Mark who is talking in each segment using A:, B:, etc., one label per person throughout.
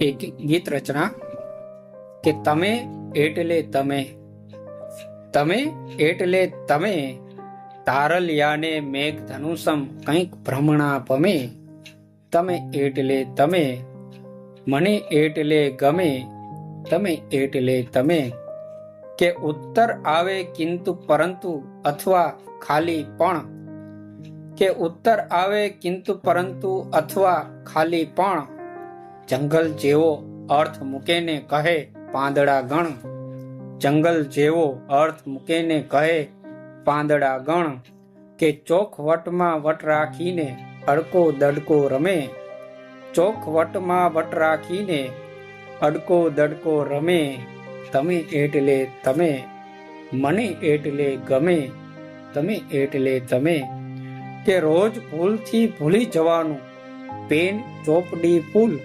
A: એક ગીત રચના કે તમે એટલે તમે તમે એટલે તમે, તારલિયાને મેઘ ધનુષમ કંઈક ભ્રમણા પમે તમે એટલે તમે, મને એટલે ગમે, તમે એટલે તમે, કે ઉત્તર આવે કિંતુ પરંતુ અથવા ખાલી પણ, કે ઉત્તર આવે કિંતુ પરંતુ અથવા ખાલી પણ જંગલ જેવો અર્થ મૂકેને કહે પાંદડા ગણ. જંગલ જેવો અર્થ મૂકેને કહે પાંદડા ગણ. કે ચોખ વટમાં વટ રાખીને અડકો દડકો રમે. ચોખ વટમાં વટ રાખીને અડકો દડકો રમે. તમે એટલે તમે, મને એટલે ગમે. તમે એટલે તમે. કે રોજ ભૂલથી ભૂલી જવાનું. પેન ચોપડી ફૂલ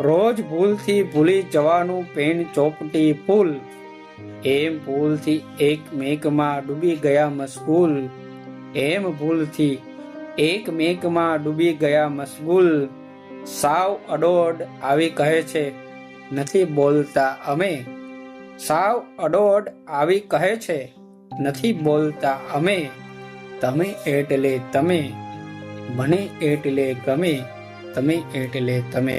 A: રોજ ભૂલથી ભૂલી જવાનું પેન ચોપટી ફૂલ. એમ ભૂલથી એક મેઘમાં ડૂબી ગયા મશગુલ. એમ ભૂલથી એક મેઘમાં ડૂબી ગયા મશગુલ. સાવ અડોડ આવી કહે છે, નથી બોલતા અમે. સાવ અડોડ આવી કહે છે, નથી બોલતા અમે. તમે એટલે તમે. મને એટલે ગમે. તમે એટલે તમે.